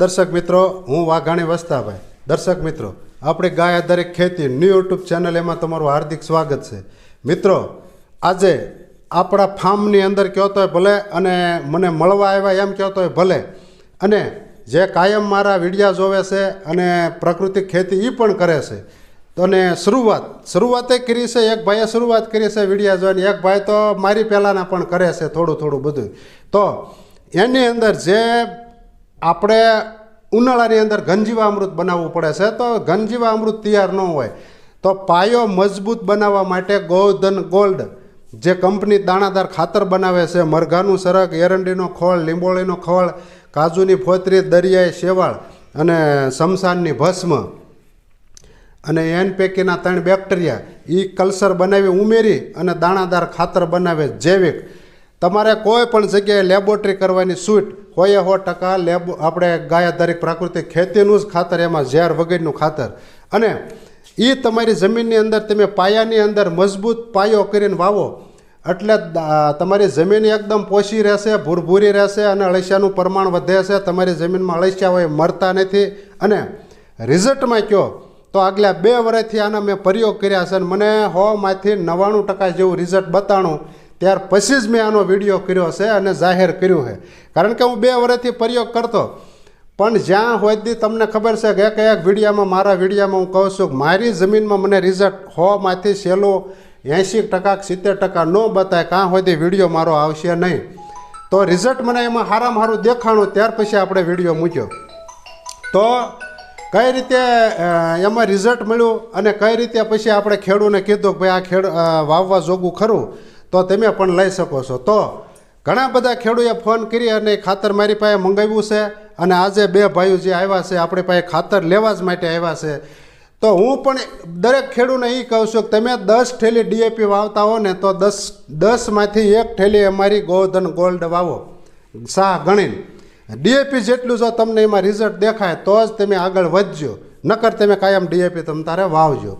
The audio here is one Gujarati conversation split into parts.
દર્શક મિત્રો, હું વાઘાણી વસ્તાભાઈ. દર્શક મિત્રો, આપણી ગાય આધારિત ખેતી ન્યૂ યુટ્યુબ ચેનલ એમાં તમારું હાર્દિક સ્વાગત છે. મિત્રો, આજે આપણા ફાર્મની અંદર કહેતો હોય ભલે અને મને મળવા આવ્યા એમ કહેતો હોય ભલે. અને જે કાયમ મારા વિડીયા જોવે છે અને પ્રાકૃતિક ખેતી એ પણ કરે છે. અને શરૂઆત, શરૂઆતે કરી છે, એક ભાઈએ શરૂઆત કરી છે વિડીયા જોઈને એક ભાઈ તો મારી પહેલાંના પણ કરે છે થોડું થોડું બધું. તો એની અંદર જે આપણે ઉનાળાની અંદર ઘનજીવામૃત બનાવવું પડે છે, તો ઘનજીવામૃત તૈયાર ન હોય, તો પાયો મજબૂત બનાવવા માટે ગોધન ગોલ્ડ જે કંપની દાણાદાર ખાતર બનાવે છે, મરઘાનું સરગ એરંડીનો ખોળ, લીંબોળીનો ખોળ, કાજુની ફોતરી, દરિયાઈ શેવાળ અને શમશાનની ભસ્મ અને એન પૈકીના ત્રણ બેક્ટેરિયા એ કલ્સર બનાવી ઉમેરી અને દાણાદાર ખાતર બનાવે જૈવિક. તમારે કોઈ પણ જગ્યાએ લેબોરેટરી કરવાની છૂટ હોય સો ટકા લેબ આપણે ગાય આધારિત પ્રાકૃતિક ખેતીનું જ ખાતર, એમાં ઝેર વગરનું ખાતર. અને એ તમારી જમીનની અંદર તમે પાયાની અંદર મજબૂત પાયો કરીને વાવો, એટલે તમારી જમીન એકદમ પોષી રહેશે, ભૂરભૂરી રહેશે અને અળસિયાનું પ્રમાણ વધે છે. તમારી જમીનમાં અળસિયા હોય મરતા નથી. અને રિઝલ્ટમાં કહો તો આગલા બે વર્ષથી આના મેં પ્રયોગ કર્યા છે અને મને હોમાંથી નવ્વાણું ટકા જેવું રિઝલ્ટ બતાણું ત્યાર પછી જ મેં આનો વીડિયો કર્યો છે અને જાહેર કર્યું છે. કારણ કે હું બે વર્ષથી પ્રયોગ કરતો. પણ જ્યાં હોયથી તમને ખબર છે કે એક એક વિડીયામાં, મારા વિડીયામાં હું કહું છું મારી જમીનમાં મને રિઝલ્ટ હોમાંથી સહેલો એંશી ટકા સિત્તેર ટકા ન બતાય કાં હોયથી વીડિયો મારો આવશે નહીં. તો રિઝલ્ટ મને એમાં સારામાં સારું દેખાણું, ત્યાર પછી આપણે વીડિયો મૂક્યો. તો કઈ રીતે એમાં રિઝલ્ટ મળ્યું અને કઈ રીતે પછી આપણે ખેડૂને કીધું કે ભાઈ આ ખેડ વાવવા જોગું ખરું? તો તમે પણ લઈ શકો છો. તો ઘણા બધા ખેડૂએ ફોન કરી અને ખાતર મારી પાસે મંગાવ્યું છે અને આજે બે ભાઈઓ જે આવ્યા છે આપણી પાસે ખાતર લેવા જ માટે આવ્યા છે. તો હું પણ દરેક ખેડૂને એ કહું છું કે તમે દસ ઠેલી ડીએપી વાવતા હો ને તો દસ દસમાંથી એક ઠેલી અમારી ગોધન ગોલ્ડ વાવો. શાહ ગણીને. ડીએપી જેટલું જો તમને એમાં રિઝલ્ટ દેખાય તો જ તમે આગળ વધજો. નકર તમે કાયમ ડીએપી તમે તારે વાવજો.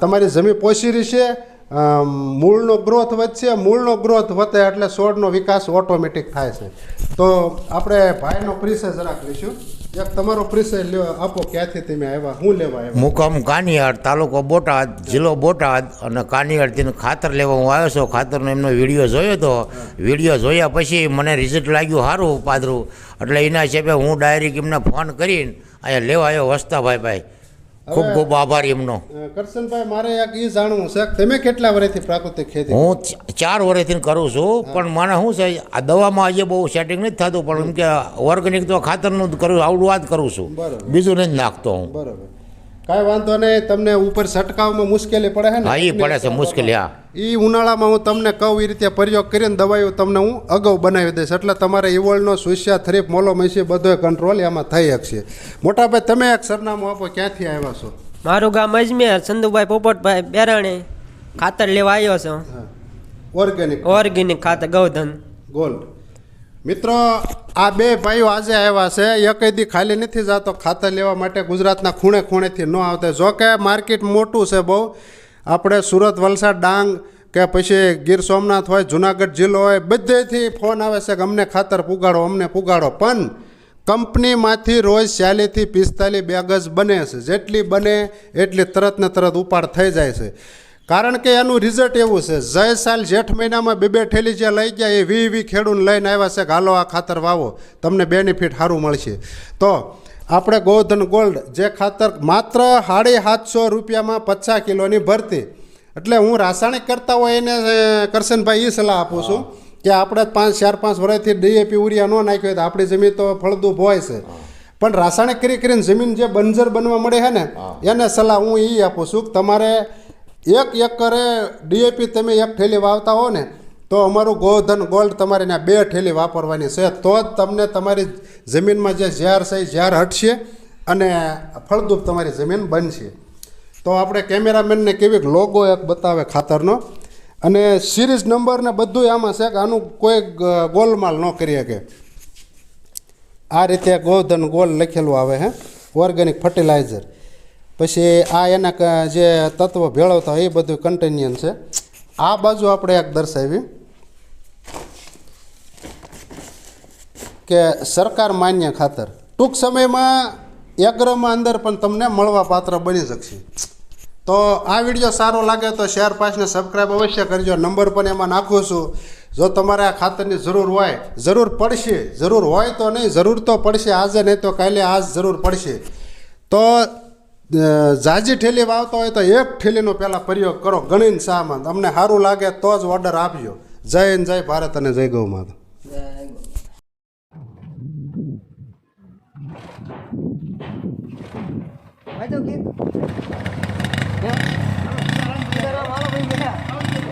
તમારી જમીન પોષી રહી અ, મૂળનો ગ્રોથ વધશે મૂળનો ગ્રોથ વધે એટલે છોડનો વિકાસ ઓટોમેટિક થાય છે. તો આપણે ભાઈનો પ્રિસે જરાક લઈશું. એક તમારો પ્રિસે લ્યો આપો ક્યાંથી તમે આવ્યા? હું લેવા આવ્યા? મુકામ કાનિયાડ તાલુકો બોટાદ જિલ્લો બોટાદ અને કાનિયાડથી ખાતર લેવા હું આવ્યો છું. ખાતરનો એમનો વીડિયો જોયો હતો વીડિયો જોયા પછી મને રિઝલ્ટ લાગ્યું સારું પાદરું. એટલે એના હિસાબે હું ડાયરેક્ટ એમને ફોન કરીને અહીંયા લેવા આવ્યો વસ્તાભાઈ ભાઈ. ખૂબ ખૂબ આભાર એમનો. કરશનભાઈ મારે એક એ જાણવું છે. કે તમે કેટલા વર્ષથી પ્રાકૃતિક ખેતી હું ચાર વર્ષથી કરું છું પણ મને શું છે આ દવામાં આજે બહુ સેટિંગ નથી થતું પણ એમ કે ઓર્ગેનિક તો ખાતરનું કરું આવડું આ જ કરું છું. બીજું નથી નાખતો હું. બરોબર. કાંઈ વાંધો નહીં તમને ઉપર છટકાવમાં મુશ્કેલી પડે છે ને? હા એ પડે છે મુશ્કેલી હા. એ ઉનાળામાં હું તમને કહું એ રીતે પ્રયોગ કરીને દવાઈઓ તમને હું અગાઉ બનાવી દઈશ. એટલે તમારે ઇવોલ્ડનો સુસ્યા થ્રીપ મોલો મૈસી બધો કંટ્રોલ એમાં થઈ શકશે. મોટાભાઈ તમે એક સરનામું આપો ક્યાંથી આવ્યા છો? મારું ગામ અજમેર ચંદુભાઈ પોપટભાઈ બેરાણી ખાતર લેવા આવ્યો છું. ઓર્ગેનિક ઓર્ગેનિક ખાતર ગૌધન. ગોલ્ડ મિત્રો આ બે ભાઈઓ આજે આવ્યા છે. એક દી ખાલી નથી જતો ખાતર લેવા માટે ગુજરાતના ખૂણે ખૂણેથી ન આવતા. જો કે માર્કેટ મોટું છે બહુ. આપણે સુરત વલસાડ ડાંગ કે પછી ગીર સોમનાથ હોય જુનાગઢ જિલ્લો હોય બધેથી ફોન આવે છે કે અમને ખાતર પુગાડો અમને પુગાડો. પણ કંપનીમાંથી રોજ ચાલીસથી પિસ્તાલીસ બેગસ બને છે. જેટલી બને એટલી તરત ને તરત ઉપાડ થઈ જાય છે. કારણ કે એનું રિઝલ્ટ એવું છે જય સાલ જેઠ મહિનામાં બે બે ઠેલી જે લઈ ગયા, એ વી વી ખેડૂને લઈને આવ્યા છે કે હાલો આ ખાતર વાવો, તમને બેનિફિટ સારું મળશે. તો આપણે ગોધન ગોલ્ડ જે ખાતર માત્ર સાડી સાતસો રૂપિયામાં પચાસ કિલોની ભરતી. એટલે હું રાસાયણિક કરતા હોય એને કરશનભાઈ એ સલાહ આપું છું. કે આપણે પાંચ ચાર પાંચ વર્ષથી ડીએપી ઉરિયા ન નાખ્યો હોય તો આપણી જમીન તો ફળદ્રુપ હોય છે. પણ રાસાયણિક કરી કરીને જમીન જે બંજર બનવા મળે છે ને એને સલાહ હું એ આપું છું કે તમારે એક એકરે ડીએપી તમે એક ઠેલી વાવતા હો ને તો અમારું ગોધન ગોલ્ડ તમારે ત્યાં બે ઠેલી વાપરવાની છે. તો જ તમને તમારી જમીનમાં જે ઝેર છે એ ઝેર હટશે અને ફળદ્રુપ તમારી જમીન બનશે. તો આપણે કેમેરામેનને કેવી લોગો એક બતાવે ખાતરનો? અને સિરીઝ નંબર ને બધું આમાં છે કે આનું કોઈ ગોલમાલ ન કરી શકે. આ રીતે ગોધન ગોલ લખેલું આવે હે ઓર્ગેનિક ફર્ટિલાઇઝર પછી આ એના જે તત્વો ભેળવતા હોય એ બધું કન્ટેનિયન છે. આ બાજુ આપણે એક દર્શાવી. કે સરકાર માન્ય ખાતર. ટૂંક સમયમાં એગ્રમાં અંદર પણ તમને મળવા પાત્ર બની શકશે. તો આ વીડિયો સારો લાગે તો શેર પાસને સબસ્ક્રાઈબ અવશ્ય કરજો. નંબર પણ એમાં નાખું છું. જો તમારે આ ખાતરની જરૂર હોય, જરૂર પડશે. જરૂર હોય તો નહીં, જરૂર તો પડશે. આજે નહીં તો કાલે આજ જરૂર પડશે. તો જાજી ઠેલી વાવતો હોય તો એક ઠેલીનો પહેલાં પ્રયોગ કરો. ગણીને સામાન. તમને સારું લાગે તો જ ઓર્ડર આપજો. જય હિન્દ, જય ભારત અને જય ગૌ માતા. ભાઈ તો ગીત